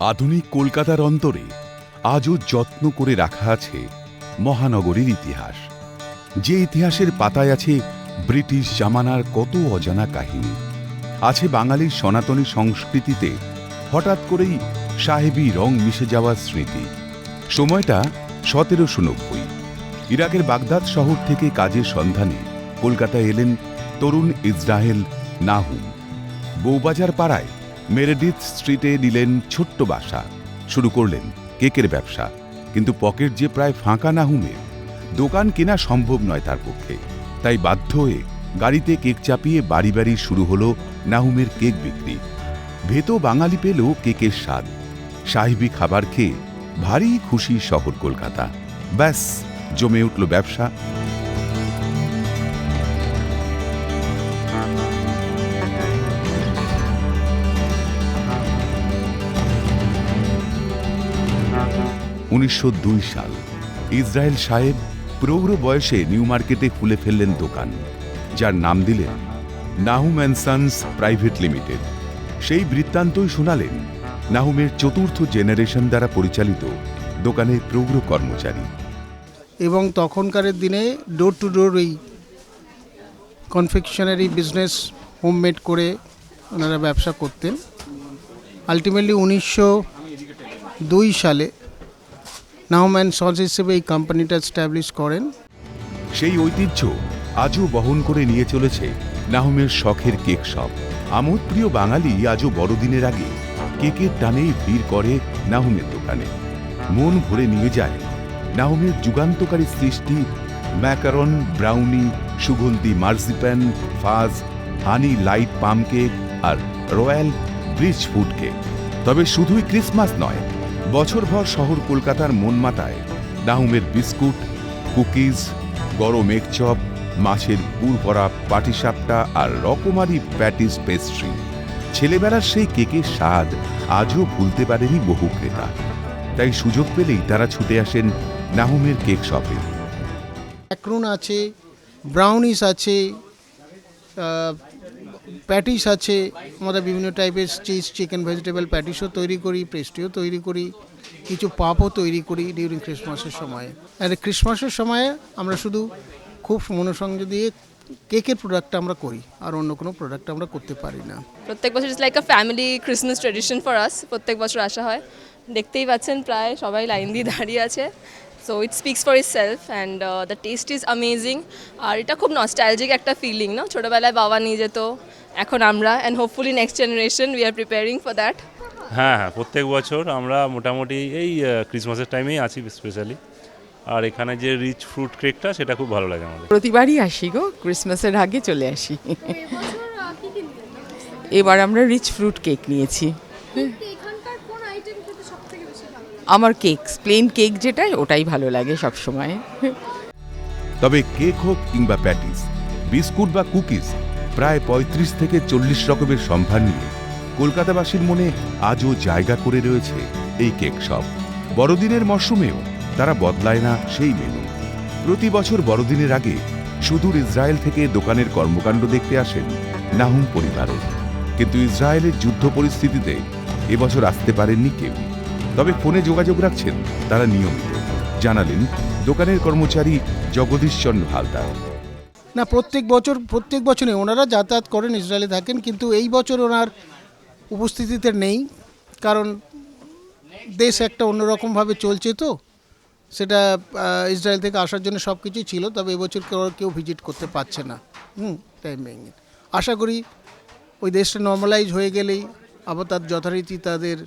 আধুনিক কলকাতার অন্তরে আজও যত্ন করে রাখা আছে মহানগরীর ইতিহাস। যে ইতিহাসের পাতায় আছে ব্রিটিশ জামানার কত অজানা কাহিনী। আছে বাঙালির সনাতনী সংস্কৃতিতে হঠাৎ করেই সাহেবী রং মিশে যাওয়ার স্মৃতি। সময়টা সতেরোশো নব্বই। ইরাকের বাগদাদ শহর থেকে কাজের সন্ধানে কলকাতায় এলেন তরুণ ইসরাহেল নাহুম। বৌবাজার পাড়ায় মেরেডিথ স্ট্রিটে নিলেন ছোট্ট বাসা। শুরু করলেন কেকের ব্যবসা। কিন্তু পকেট যে প্রায় ফাঁকা নাহুমের দোকান কেনা সম্ভব নয় তার পক্ষে। তাই বাধ্য হয়ে গাড়িতে কেক চাপিয়ে বাড়ি বাড়ি শুরু হলো নাহুমের কেক বিক্রি। ভেতো বাঙালি পেল কেকের স্বাদ। সাহেবি খাবার খেয়ে ভারী খুশি শহর কলকাতা। ব্যাস, জমে উঠল ব্যবসা। উনিশশো দুই সাল। ইসরায়েল সাহেব প্রৌঢ় বয়সে নিউ মার্কেটে খুলে ফেললেন দোকান, যার নাম দিলেন Nahoum and sons private limited. সেই বৃত্তান্তই শোনালেন নাহুমের চতুর্থ জেনারেশন দ্বারা পরিচালিত দোকানের প্রৌঢ় কর্মচারী। এবং তখনকারের দিনে ডোর টু ডোর এই কনফেকশনারি বিজনেস হোমমেড করে ওনারা ব্যবসা করতেন। আলটিমেটলি উনিশশো দুই সালে নাহম্যান সলস হিসেবে এই কোম্পানিটা স্ট্যাবলিশ করেন। সেই ঐতিহ্য আজও বহন করে নিয়ে চলেছে নাহুমের শখের কেক শপ। আমোদপ্রিয় বাঙালি আজও বড়দিনের আগে কেকের টানেই ভিড় করে নাহুমের দোকানে। মন ভরে নিয়ে যায় নাহুমের যুগান্তকারী সৃষ্টি ম্যাকারন, ব্রাউনি, সুগন্ধি marzipan fudge, honey light palm cake আর রয়্যাল ব্রিজ ফুড কেক। তবে শুধুই ক্রিসমাস নয় বছরভর শহর কলকাতার মন মাতায় নাহুমের বিস্কুট, কুকিজ, গরম চপ, মাছের পুর ভরা পাটিসাপটা আর রকমারি প্যাটিস পেস্ট্রি। ছেলেবেলার সেই কেকের স্বাদ আজও ভুলতে পারেনি বহু ক্রেতা। তাই সুযোগ পেলেই তারা ছুটে আসেন নাহুমের কেক শপে। আছে, ব্রাউনিস আছে প্যাটিস আছে, আমরা বিভিন্ন টাইপের চিজ, চিকেন ভেজিটেবল প্যাটিসও তৈরি করি পেস্ট্রিও তৈরি করি, কিছু পাপও তৈরি করি ডিউরিং ক্রিসমাসের সময়ে। আর ক্রিসমাসের সময়ে আমরা শুধু খুব মনোসংযোগ দিয়ে কেকের প্রোডাক্টটা আমরা করি, আর অন্য কোনো প্রোডাক্ট আমরা করতে পারি না। প্রত্যেক বছর it's like a family Christmas tradition for us প্রত্যেক বছর আসা হয়। দেখতেই পাচ্ছেন, প্রায় সবাই লাইন দিয়ে দাঁড়িয়ে আছে। So it speaks for itself and the taste is amazing আর এটা খুব নস্টালজিক একটা ফিলিং না ছোটোবেলায় বাবা নিয়ে যেত এখন আমরা and hopefully next generation we are preparing for that হ্যাঁ হ্যাঁ প্রত্যেক বছর আমরা মোটামুটি এই ক্রিসমাসের টাইমেই আছি স্পেশালি আর এখানে যে রিচ ফ্রুট কেকটা সেটা খুব ভালো লাগে আমাদের। প্রতিবারই আসি গো ক্রিসমাসের আগে চলে আসি। এবার আমরা রিচ ফ্রুট কেক নিয়েছি। আমার কেক প্লেন কেক যেটা ওটাই ভালো লাগে সব সময় তবে কেক হোক কিংবা প্যাটিস বিস্কুট বা কুকিজ প্রায় ৩৫ থেকে চল্লিশ রকমের সম্ভার নিয়ে কলকাতাবাসীর মনে আজও জায়গা করে রয়েছে এই কেক শপ বড়দিনের মরশুমেও তারা বদলায় না সেই মেনু প্রতি বছর বড়দিনের আগে সুদূর ইসরায়েল থেকে দোকানের কর্মকাণ্ড দেখতে আসেন নাহুম পরিবারও কিন্তু ইসরায়েলের যুদ্ধ পরিস্থিতিতে এবছর আসতে পারেননি কেউ। তবে ফোনে যোগাযোগ রাখছেন তারা নিয়মিত। জানালেন দোকানের কর্মচারী জগদীশ চন্দ্র হালদার। না, প্রত্যেক বছর, প্রত্যেক বছরে ওনারা যাতায়াত করেন, ইসরায়েলে থাকেন, কিন্তু এই বছর ওনার উপস্থিতিতে নেই, কারণ দেশ একটা অন্যরকমভাবে চলছে তো, সেটা ইসরায়েল থেকে আসার জন্য সব কিছুই ছিল, তবে এবছর কেউ কেউ ভিজিট করতে পারছে না। হুম টাইমিং আশা করি ওই দেশটা নর্মালাইজ হয়ে গেলেই আবার তার যথারীতি তাদের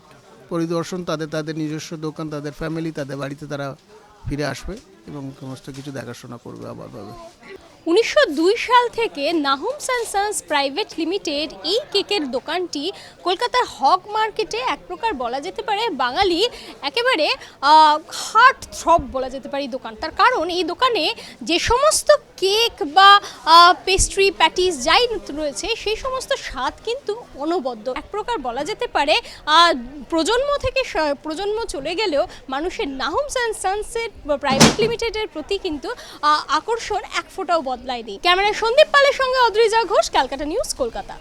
পরিদর্শন, তাদের তাদের নিজস্ব দোকান, তাদের ফ্যামিলি তাদের বাড়িতে তারা ফিরে আসবে এবং সমস্ত কিছু দেখাশোনা করবে আবারভাবে উনিশশো দুই সাল থেকে Nahoum's and sons private limited এই কেকের দোকানটি কলকাতার হক মার্কেটে এক প্রকার বলা যেতে পারে, বাঙালি একেবারে হার্ট থ্রব বলা যেতে পারে এই দোকান। তার কারণ এই দোকানে যে সমস্ত কেক বা পেস্ট্রি, প্যাটিস যাই রয়েছে, সেই সমস্ত স্বাদ কিন্তু অনবদ্য। এক প্রকার বলা যেতে পারে প্রজন্ম থেকে প্রজন্ম চলে গেলেও মানুষের নাহুমস অ্যান্ড সানসের প্রাইভেট লিমিটেডের প্রতি কিন্তু আকর্ষণ এক ফোঁটাও বদলায়নি ক্যামেরায় সন্দীপ পালের সঙ্গে অদ্রিজা ঘোষ ক্যালকাটা নিউজ কলকাতা।